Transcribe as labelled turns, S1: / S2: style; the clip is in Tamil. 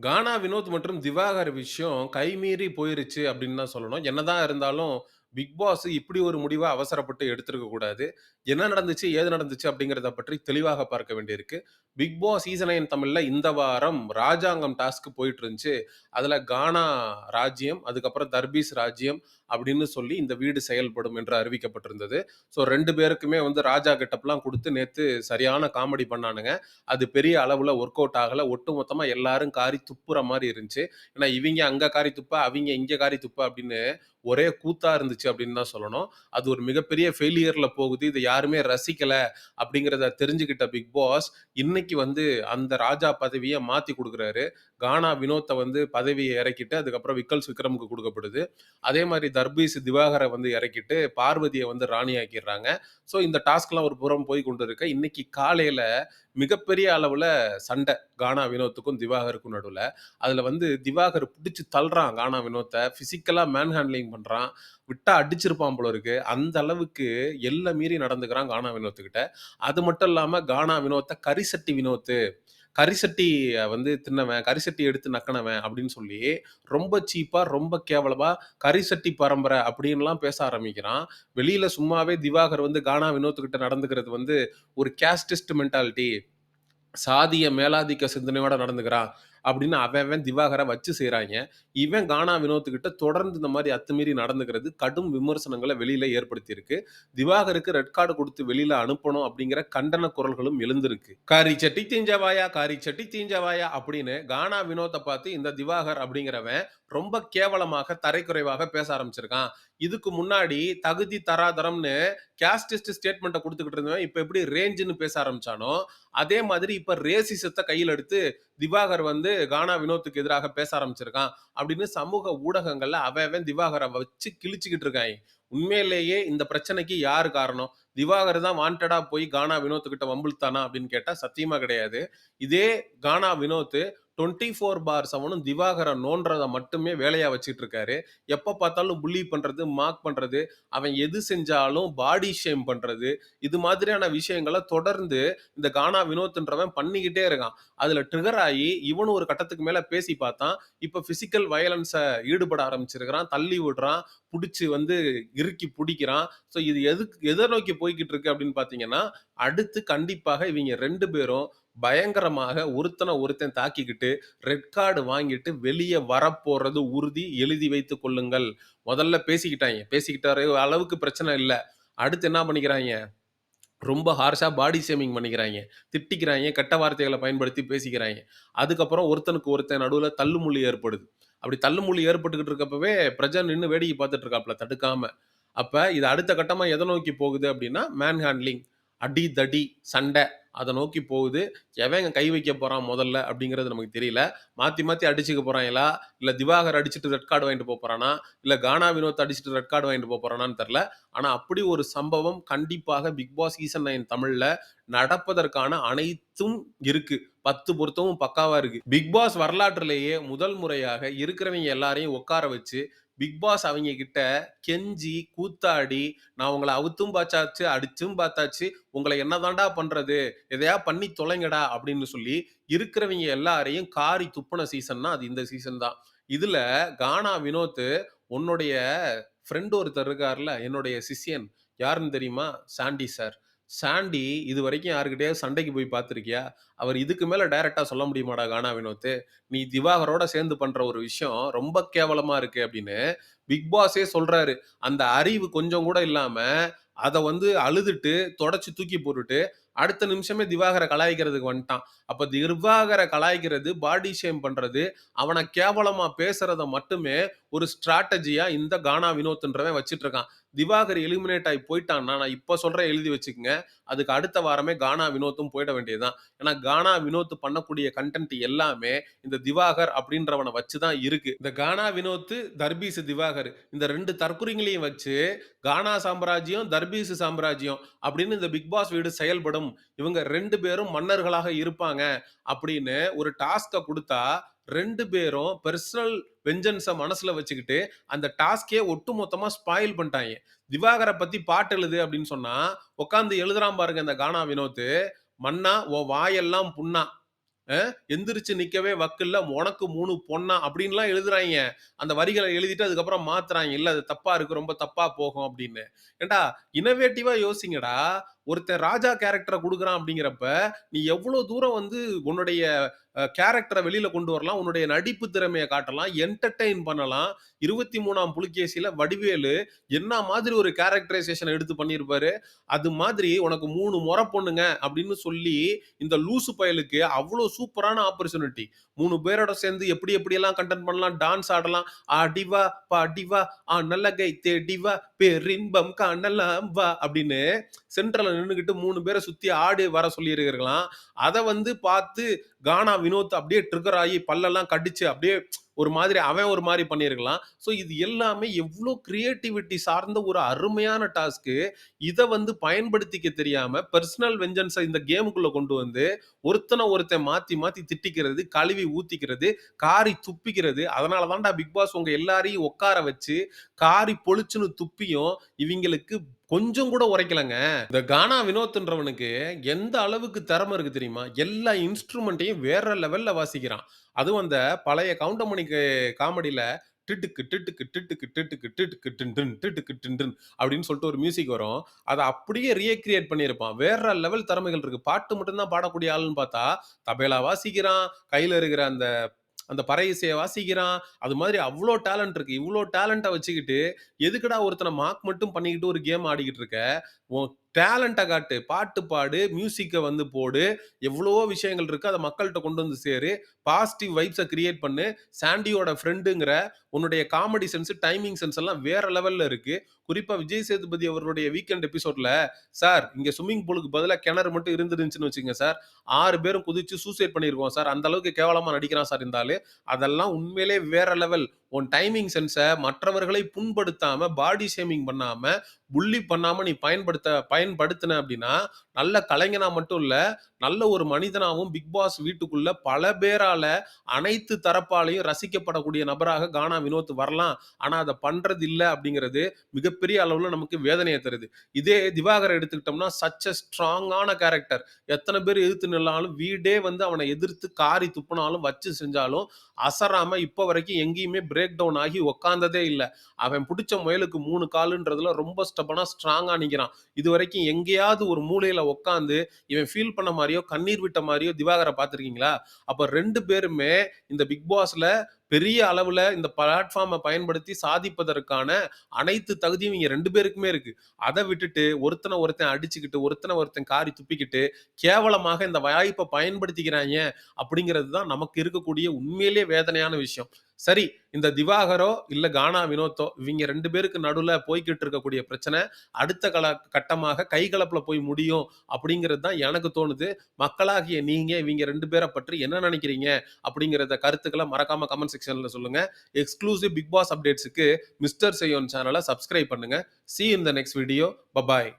S1: கானா வினோத் மற்றும் திவாகர் விஷயம் கைமீறி போயிருச்சு அப்படின்னு தான் சொல்லணும். என்னதான் இருந்தாலும், பிக் பாஸ் இப்படி ஒரு முடிவ அவசரப்பட்டு எடுத்திருக்க கூடாது. என்ன நடந்துச்சு, ஏது நடந்துச்சு அப்படிங்கிறத பற்றி தெளிவாக பார்க்க வேண்டியிருக்கு. பிக் பாஸ் சீசன் 9 தமிழ்ல இந்த வாரம் ராஜாங்கம் டாஸ்க் போயிட்டு இருந்துச்சு. அதுல கானா ராஜ்யம், அதுக்கப்புறம் தர்பீஸ் ராஜ்யம் அப்படின்னு சொல்லி இந்த வீடு செயல்படும் என்று அறிவிக்கப்பட்டிருந்தது. ஸோ ரெண்டு பேருக்குமே வந்து ராஜா கெட்டப்லாம் கொடுத்து நேத்து சரியான காமெடி பண்ணானுங்க. அது பெரிய அளவுல ஒர்க் அவுட் ஆகல. ஒட்டுமொத்தமாக எல்லாரும் காரி துப்புற மாதிரி இருந்துச்சு. ஏன்னா இவங்க அங்க காரி துப்பா அவங்க இங்க காரி துப்பா அப்படின்னு ஒரே கூத்தா இருந்துச்சு அப்படின்னு தான் சொல்லணும். அது ஒரு மிகப்பெரிய ஃபெயிலியர்ல போகுது. இது யார் யாருமே ரசிக்கல அப்படிங்கிறத தெரிஞ்சுக்கிட்ட பிக் பாஸ், இன்னைக்கு வந்து அந்த ராஜா பதவியை மாத்தி கொடுக்குறாரு. கானா வினோத்தை வந்து பதவியை இறக்கிட்டு, அதுக்கப்புறம் விக்கல்ஸ் விக்ரமுக்கு கொடுக்கப்படுது அதே மாதிரி தர்பீஸ் திவாகரை வந்து இறக்கிட்டு, பார்வதியை வந்து ராணி ஆக்கிடுறாங்க ஸோ இந்த டாஸ்க்லாம் ஒரு புறம் போய் கொண்டு இருக்க, இன்னைக்கு காலையில மிகப்பெரிய அளவில் சண்டை கானா வினோத்துக்கும், திவாகருக்கும் நடுவில் அதில் வந்து திவாகர் பிடிச்சி தள்ளுறான் கானா வினோத்தை ஃபிசிக்கலாக மேன் ஹேண்ட்லிங் பண்ணுறான் விட்டா அடிச்சிருப்பான் போல இருக்கு. அந்த அளவுக்கு எல்லை மீறி நடந்துக்கிறான் கானா வினோத்துக்கிட்ட. அது மட்டும் இல்லாமல் கானா வினோத்தை கரிசட்டி வினோத்து. கரிசட்டி வந்து தின்னவன், கரிசட்டி எடுத்து நக்குனவன் அப்படின்னு சொல்லி, ரொம்ப சீப்பா, ரொம்ப கேவலமா கரிசட்டி பரம்பரை அப்படின்லாம் பேச ஆரம்பிக்கிறான். வெளியில சும்மாவே திவாகர் வந்து கானா வினோத்துக்கிட்ட நடந்துக்கிறது வந்து ஒரு கேஸ்டிஸ்ட் மென்டாலிட்டி. சாதிய மேலாதிக்க சிந்தனையோட நடந்துக்கிறான். அப்படின்னு அவன் அவன் திவாகரை வச்சு செய்கிறாங்க இவன் கானா வினோத்துக்கிட்ட தொடர்ந்து இந்த மாதிரி அத்துமீறி நடந்துக்கிறது கடும் விமர்சனங்களை வெளியில ஏற்படுத்தியிருக்கு. திவாகருக்கு ரெட் கார்டு கொடுத்து வெளியில அனுப்பணும் அப்படிங்கிற கண்டன குரல்களும் எழுந்திருக்கு. "காரி சட்டி தீஞ்சவாயா, காரி சட்டி தீஞ்சவாயா" அப்படின்னு கானா வினோத்தை பார்த்து இந்த திவாகர் அப்படிங்கிறவன் ரொம்ப கேவலமாக, தரைக்குறைவாக பேச ஆரம்பிச்சிருக்கான். இதுக்கு முன்னாடி தகுதி தராதரம்னு கேஸ்டிஸ்ட் ஸ்டேட்மெண்ட்டை கொடுத்துக்கிட்டு இருந்தவன், இப்போ எப்படி ரேஞ்சுன்னு பேச ஆரம்பிச்சானோ, அதே மாதிரி இப்போ ரேசிசத்தை கையில் எடுத்து திவாகர் வந்து கானா வினோத்துக்கு எதிராக பேச ஆரம்பிச்சிருக்கான். அப்படின்னு சமூக ஊடகங்கள்ல அவன் திவாகரை திவாகர வச்சு கிழிச்சுக்கிட்டு இருக்காங்க உண்மையிலேயே இந்த பிரச்சனைக்கு யாரு காரணம்? திவாகர் தான் வாண்டடா போய் கானா வினோத்துக்கிட்ட வம்பிழுத்தானா அப்படின்னு கேட்டா சத்தியமா கிடையாது. இதே கானா வினோத் 24/7ம் திவாகர நோன்றதை மட்டுமே வேலையாக வச்சுட்டு இருக்காரு. எப்போ பார்த்தாலும் புள்ளி பண்ணுறது மார்க் பண்ணுறது அவன் எது செஞ்சாலும் பாடி ஷேம் பண்ணுறது இது மாதிரியான விஷயங்களை தொடர்ந்து இந்த கானா வினோத்ன்றவன் பண்ணிக்கிட்டே இருக்கான். அதில் ட்ரிகர் ஆகி இவனும் ஒரு கட்டத்துக்கு மேலே பேசி பார்த்தான். இப்போ ஃபிசிக்கல் வயலன்ஸை ஈடுபட ஆரம்பிச்சிருக்கிறான். தள்ளி விடுறான். பிடிச்சி வந்து இறுக்கி பிடிக்கிறான் ஸோ இது எதுக்கு எதை நோக்கி போய்கிட்டு இருக்கு அப்படின்னு பார்த்தீங்கன்னா, அடுத்து கண்டிப்பாக இவங்க ரெண்டு பேரும் பயங்கரமாக ஒருத்தனை ஒருத்தன் தாக்கிக்கிட்டு, ரெட் கார்டு வாங்கிட்டு வெளியே வரப்போறது உறுதி. எழுதி வைத்து கொள்ளுங்கள். முதல்ல பேசிக்கிட்டாய்ங்க. பேசிக்கிட்டாரு அளவுக்கு பிரச்சனை இல்லை அடுத்து என்ன பண்ணிக்கிறாய்ங்க? ரொம்ப ஹார்ஷா பாடி ஷேமிங் பண்ணிக்கிறாய்ங்க. திட்டிக்கிறாய்ங்க. கெட்ட வார்த்தைகளை பயன்படுத்தி பேசிக்கிறாய்ங்க. அதுக்கப்புறம் ஒருத்தனுக்கு ஒருத்தன் நடுவில் தள்ளுமுள்ளி ஏற்படுது. அப்படி தள்ளுமுள்ளி ஏற்பட்டுக்கிட்டு இருக்கப்பவே பிரஜா நின்று வேடிக்கை பார்த்துட்டு இருக்காப்ல தடுக்காம. அப்ப இது அடுத்த கட்டமா எதை நோக்கி போகுது அப்படின்னா, மேன் ஹேண்ட்லிங். அடி, தடி, சண்டை அதை நோக்கி போகுது. எவன் கை வைக்க போகிறான் முதல்ல அப்படிங்கிறது நமக்கு தெரியல. மாற்றி மாற்றி அடிச்சுக்க போகிறாங்களா இல்லை திவாகர் அடிச்சுட்டு ரெட் கார்டு வாங்கிட்டு போகிறானா இல்லை கானா வினோத் அடிச்சுட்டு ரெட் கார்டு வாங்கிட்டு போகிறானான்னு தெரில ஆனால் அப்படி ஒரு சம்பவம் கண்டிப்பாக பிக் பாஸ் சீசன் நைன் தமிழில் நடப்பதற்கான அனைத்தும் இருக்கு. 10 பொருத்தமும் பக்காவாக இருக்கு. பிக் பாஸ் வரலாற்றுலேயே முதல் முறையாக இருக்கிறவங்க எல்லாரையும் உட்கார வச்சு, பிக் பாஸ் அவங்க கிட்ட கெஞ்சி, கூத்தாடி, "நான் உங்களை அவுத்தும் பார்த்தாச்சு, அடிச்சும் பார்த்தாச்சு. உங்களை என்னதான்டா பண்றது? எதையா பண்ணி தொலைங்கடா" அப்படின்னு சொல்லி இருக்கிறவங்க எல்லாரையும் காரி துப்புன சீசன்னா அது இந்த சீசன் தான். இதுல கானா வினோத் உன்னுடைய ஃப்ரெண்ட் ஒருத்தர் இருக்கார்ல, என்னுடைய சிஷியன் யாருன்னு தெரியுமா? சாண்டி சார். சாண்டி இது வரைக்கும் யார்கிட்டயாவது சண்டைக்கு போய் பார்த்துருக்கியா அவர் இதுக்கு மேல டைரக்ட்டா சொல்ல முடியுமாடா கானா வினோத்து "நீ திவாகரோட சேர்ந்து பண்ற ஒரு விஷயம் ரொம்ப கேவலமா இருக்கு" அப்படின்னு பிக் பாஸே சொல்றாரு. அந்த அறிவு கொஞ்சம் கூட இல்லாம, அத வந்து அழுதுட்டு, தொடச்சு தூக்கி போட்டுட்டு, அடுத்த நிமிஷமே திவாகர கலாய்க்கிறதுக்கு வந்துட்டான். அப்ப திவாகர கலாய்க்கிறது, பாடி ஷேம் பண்றது, அவன கேவலமா பேசுறத மட்டுமே ஒரு ஸ்ட்ராட்டஜியா இந்த கானா வினோத்ன்றவன் வச்சுட்டு இருக்கான். திவாகர் எலிமினேட் ஆகி போயிட்டான்னா நான் இப்ப சொல்கிறேன் எழுதி வச்சுக்கோங்க அதுக்கு அடுத்த வாரமே கானா வினோத்தும் போயிட வேண்டியது தான். ஏன்னா கானா வினோத் பண்ணக்கூடிய கன்டென்ட் எல்லாமே இந்த திவாகர் அப்படின்றவனை வச்சு தான் இருக்கு. இந்த கானா வினோத்து தர்பீஸ் திவாகர் இந்த ரெண்டு தற்குறிங்களையும் வச்சு கானா சாம்ராஜ்யம், தர்பீஸ் சாம்ராஜ்யம் அப்படின்னு இந்த பிக் பாஸ் வீடு செயல்படும். இவங்க ரெண்டு பேரும் மன்னர்களாக இருப்பாங்க அப்படின்னு ஒரு டாஸ்கை கொடுத்தா ரெண்டு பேரும் பெர்சனல் வெஞ்சன்ஸை மனசுல வச்சுக்கிட்டு, அந்த டாஸ்க்கே ஒட்டுமொத்தமா ஸ்பாயில் பண்ணிட்டாங்க திவாகரை பத்தி பாட்டு எழுது அப்படின்னு சொன்னா, உட்காந்து எழுதுறான் பாருங்க இந்த கானா வினோத். "மன்னா உன் வாயெல்லாம் புண்ணா" எந்திரிச்சு நிக்கவே வக்கில்ல உனக்கு மூணு பொண்ணா அப்படின்லாம் எழுதுறாங்க அந்த வரிகளை எழுதிட்டு அதுக்கப்புறம் மாத்துறாங்க இல்ல அது தப்பா இருக்கு. ரொம்ப தப்பா போகும் அப்படின்னு. ஏன்டா இனோவேட்டிவா யோசிங்கடா. ஒருத்தன் ராஜா கேரக்டரை கொடுக்குறான் அப்படிங்கிறப்ப, நீ எவ்வளோ தூரம் வந்து உன்னுடைய கேரக்டரை வெளியில் வெளியில கொண்டு வரலாம். உன்னுடைய நடிப்பு திறமையை காட்டலாம். என்டர்டெயின் பண்ணலாம். 23ஆம் புலிகேசியில வடிவேலு என்ன மாதிரி ஒரு கேரக்டரைசேஷன் எடுத்து பண்ணியிருப்பாரு. அது மாதிரி உனக்கு மூணு முறை பொண்ணுங்க அப்படின்னு சொல்லி, இந்த லூசு பயலுக்கு அவ்வளோ சூப்பரான ஆப்பர்ச்சுனிட்டி. மூணு பேரோட சேர்ந்து எப்படி எப்படியெல்லாம் கண்டென்ட் பண்ணலாம். டான்ஸ் ஆடலாம். "ஆடி வா, பாடி வா, ஆனழகை தேடி வா, பேரின்பம் காணலாம் வா" அப்படின்னு சென்ட்ரல் நின்னுகிட்டு 3 பேர சுத்தி ஆடி வர சொல்லியிருக்கிறாங்களாம் அதை வந்து பார்த்து கானா வினோத் அப்படியே ட்ரிகர் ஆகி பல்லெல்லாம் கடிச்சு அப்படியே ஒரு மாதிரி அவன் ஒரு மாதிரி பண்ணியிருக்கலாம். ஸோ இது எல்லாமே எவ்வளோ கிரியேட்டிவிட்டி சார்ந்த ஒரு அருமையான டாஸ்க்கு. இதை வந்து பயன்படுத்திக்க தெரியாமல் பர்சனல் வெஞ்சன்ஸை இந்த கேமுக்குள்ளே கொண்டு வந்து, ஒருத்தனை ஒருத்தன் மாற்றி மாற்றி திட்டிக்கிறது, கழுவி ஊற்றிக்கிறது காரி துப்பிக்கிறது. அதனால தான்டா பிக் பாஸ் உங்கள் எல்லாரையும் உட்கார வச்சு, காரி பொழிச்சுன்னு துப்பியும் இவங்களுக்கு கொஞ்சம் கூட உரைக்கலங்க. இந்த கானா வினோத்ன்றவனுக்கு எந்த அளவுக்கு திறமை இருக்கு தெரியுமா? எல்லா இன்ஸ்ட்ருமெண்ட்டையும் வேற லெவல்ல வாசிக்கிறான். அதுவும் அந்த பழைய கவுண்டமணி காமெடியில டிட்டுக்கு டிட்டுக்கு டிட்டுக்கு டிட்டுக்கு டிட்டுக்கு டின் டிட்டுக்கு டின் அப்படின்னு சொல்லிட்டு ஒரு மியூசிக் வரும். அதை அப்படியே ரீக்ரியேட் பண்ணியிருப்பான். வேற லெவல் திறமைகள் இருக்கு. பாட்டு மட்டும்தான் பாடக்கூடிய ஆளுன்னு பார்த்தா, தபேலா வாசிக்கிறான். கையில இருக்கிற அந்த அந்த பறை இசையை வாசிக்கிறான். அது மாதிரி அவ்வளோ டேலண்ட் இருக்கு. இவ்வளோ டேலண்ட்டை வச்சுக்கிட்டு, எதுக்குடா ஒருத்தனை மார்க் மட்டும் பண்ணிக்கிட்டு ஒரு கேம் ஆடிக்கிட்டு இருக்க? டேலண்ட்டை காட்டு. பாட்டு பாடு, மியூசிக்கை வந்து போடு. எவ்வளவோ விஷயங்கள் இருக்கு. அதை மக்கள்கிட்ட கொண்டு வந்து சேரு. பாசிட்டிவ் வைப்ஸை கிரியேட் பண்ணு. சாண்டியோட ஃப்ரெண்டுங்கிற உன்னுடைய காமெடி சென்ஸ், டைமிங் சென்ஸ் எல்லாம் வேற லெவல்ல இருக்கு. குறிப்பா விஜய் சேதுபதி அவருடைய வீக்கெண்ட் எபிசோட்ல, "சார் இங்க ஸ்விம்மிங் பூலுக்கு பதிலாக கிணறு மட்டும் இருந்துருந்துச்சுன்னு வச்சுங்க சார். ஆறு பேரும் குதிச்சு சூசைட் பண்ணியிருக்கோம் சார். அந்த அளவுக்கு கேவலமா நடிக்கிறான் சார் இருந்தாலும் அதெல்லாம் உண்மையிலே வேற லெவல். உன் டைமிங் சென்ஸை மற்றவர்களை புண்படுத்தாம, பாடி ஷேமிங் பண்ணாம, புள்ளி பண்ணாம நீ பயன்படுத்த பயன்படுத்தின அப்படின்னா, நல்ல கலைஞனா மட்டும் இல்ல, நல்ல ஒரு மனிதனாகவும் பிக் பாஸ் வீட்டுக்குள்ள பல பேரால அனைத்து தரப்பாலையும் ரசிக்கப்படக்கூடிய நபராக கானா வினோத் வரலாம். ஆனா அதை பண்றது இல்லை அப்படிங்கிறது மிகப்பெரிய அளவுல நமக்கு வேதனையை தருது. இதே திவாகரை எடுத்துக்கிட்டோம்னா, சச் அ ஸ்ட்ராங்கான கேரக்டர். எத்தனை பேர் எதிர்த்து நின்னாலும், வீடே வந்து அவனை எதிர்த்து காரி துப்புனாலும், வச்சு செஞ்சாலும், அசராம இப்போ வரைக்கும் எங்கேயுமே பிரேக் டவுன் ஆகி உக்காந்ததே இல்லை அவன் பிடிச்ச முயலுக்கு மூணு காலுன்றதுல ரொம்ப ஸ்டபனா ஸ்ட்ராங்கா நிக்கிறான். இதுவரைக்கும் எங்கேயாவது ஒரு மூலையில உக்காந்து இவன் ஃபீல் பண்ண மாதிரியோ கண்ணீர் விட்ட மாதிரியோ திவாகரை பார்த்துருக்கீங்களா அப்ப ரெண்டு பேருமே இந்த பிக் பாஸ்ல பெரிய அளவுல இந்த பிளாட்ஃபார்மை பயன்படுத்தி சாதிப்பதற்கான அனைத்து தகுதியும் இங்க ரெண்டு பேருக்குமே இருக்கு. அதை விட்டுட்டு ஒருத்தனை ஒருத்தன் அடிச்சுக்கிட்டு, ஒருத்தனை ஒருத்தன் காரி துப்பிக்கிட்டு, கேவலமாக இந்த வாய்ப்பை பயன்படுத்திக்கிறாங்க அப்படிங்கிறது தான் நமக்கு இருக்கக்கூடிய உண்மையிலேயே வேதனையான விஷயம். சரி, இந்த திவாகரோ, இல்ல கானா வினோத்தோ இவங்க ரெண்டு பேருக்கு நடுவுல போய்க்கிட்டு இருக்கக்கூடிய பிரச்சனை, அடுத்த கல கட்டமாக கைகலப்புல போய் முடியும் அப்படிங்கிறது தான் எனக்கு தோணுது. மக்களாகிய நீங்க இவங்க ரெண்டு பேரை பற்றி என்ன நினைக்கிறீங்க? அப்படிங்கிறத கருத்துக்களை மறக்காம கமெண்ட் செக்ஷனில் சொல்லுங்க. எக்ஸ்க்ளூசிவ் பிக் பாஸ் அப்டேட்ஸ்க்கு மிஸ்டர் செய்யோன் சேனல சப்ஸ்கிரைப் பண்ணுங்க. See in the next video. Bye bye.